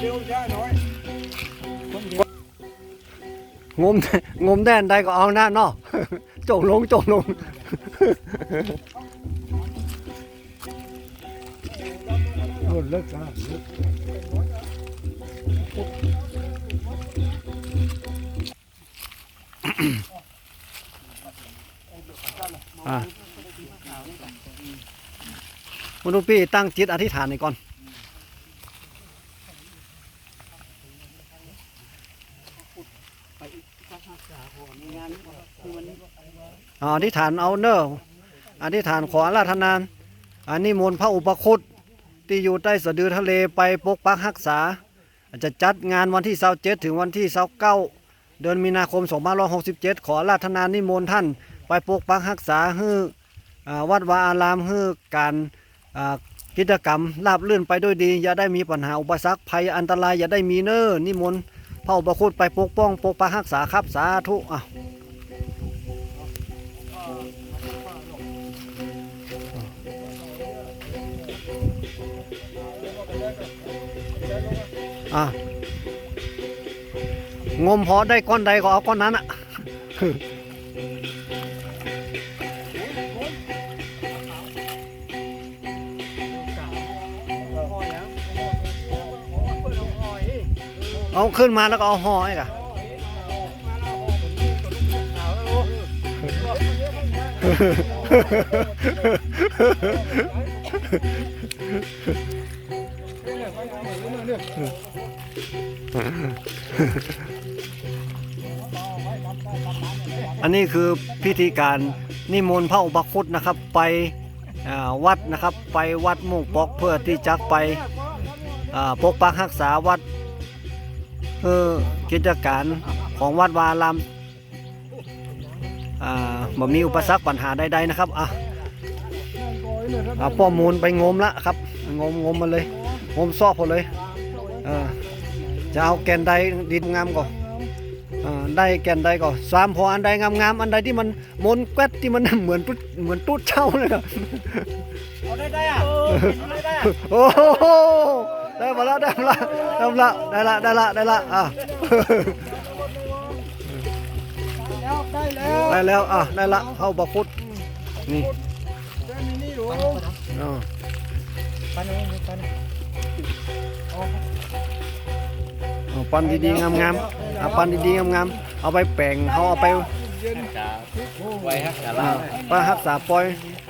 เร็วช้าน้อยงมงมแดนใดก็เอาหน้าเนาะจงลงจงลง หมดเลิกครับอะคุณลูกพี่ตั้งจิตอธิษฐานหน่อยก่อนอธิษฐานเอาเนอะอธิษฐานขออาราธนานอันนี้มนต์พระอุปคุต ที่อยู่ใต้สะดือทะเลไปปกปักรักษา จะจัดงานวันที่27ถึงวันที่29เดือนมีนาคม2567 ขอราธนานิมนต์ท่าน ไปปกปักรักษาให้อวัดวาอารามให้การกิจกรรมราบรื่นไปด้วยดี อย่าได้มีปัญหาอุปสรรคภัยอันตรายอย่าได้มีเน้อนิมนต์พระอุปคุตไปปกป้อง ปกปักรักษาครับสาธุอะ อะงมพอได้ก้อนใดก็เอาก้อนนั้นอะเอาขึ้นมาแล้วก็เอาห่อไอ้กะ อันนี้คือพิธีการนิมนต์พระอุปคุตนะครับ ไปวัดนะครับ ไปวัดมุ่งปอกเพื่อที่จะไปปกปักรักษาวัดเพื่อกิจการของวัดวาลามบ่มีอุปสรรคปัญหาใดๆนะครับอะอะป้อมูลไปงมละครับ งมงมมาเลย งมซอกพอเลยเออจะเอาแกนใดดินงามก่อนอ่าได้แก่นใดก็สามพออันใดงามๆอันใดที่มันมนแกวดที่มันเหมือนตุ๊ดเหมือนตุ๊ดเช่าเลยครับเอาได้ได้อะเอาได้ได้อะโอ้โหได้มาแล้วได้มาแล้วได้มาแล้วได้ละได้ละได้ละอะแล้วได้แล้วได้แล้วอะได้ละเข้าบาพุทธนี่ ปันดีๆงามๆเอาปันดีๆงามๆเอาไปแปลงเขาเอาไปเย็นกาไว้ฮักกะอ่าลาไปรักษาปล่อย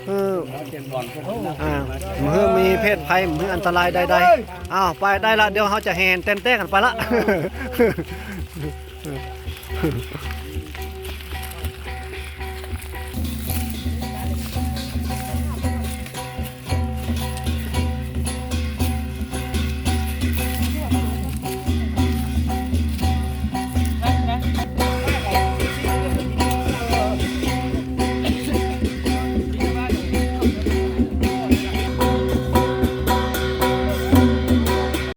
เออเจ็นบอลพวกนี้อ่าเมื่อมีเพศภัยเมื่ออันตรายใดๆอ้าวไปได้ละเดี๋ยวเขาจะแหนเต้นๆกันไปละ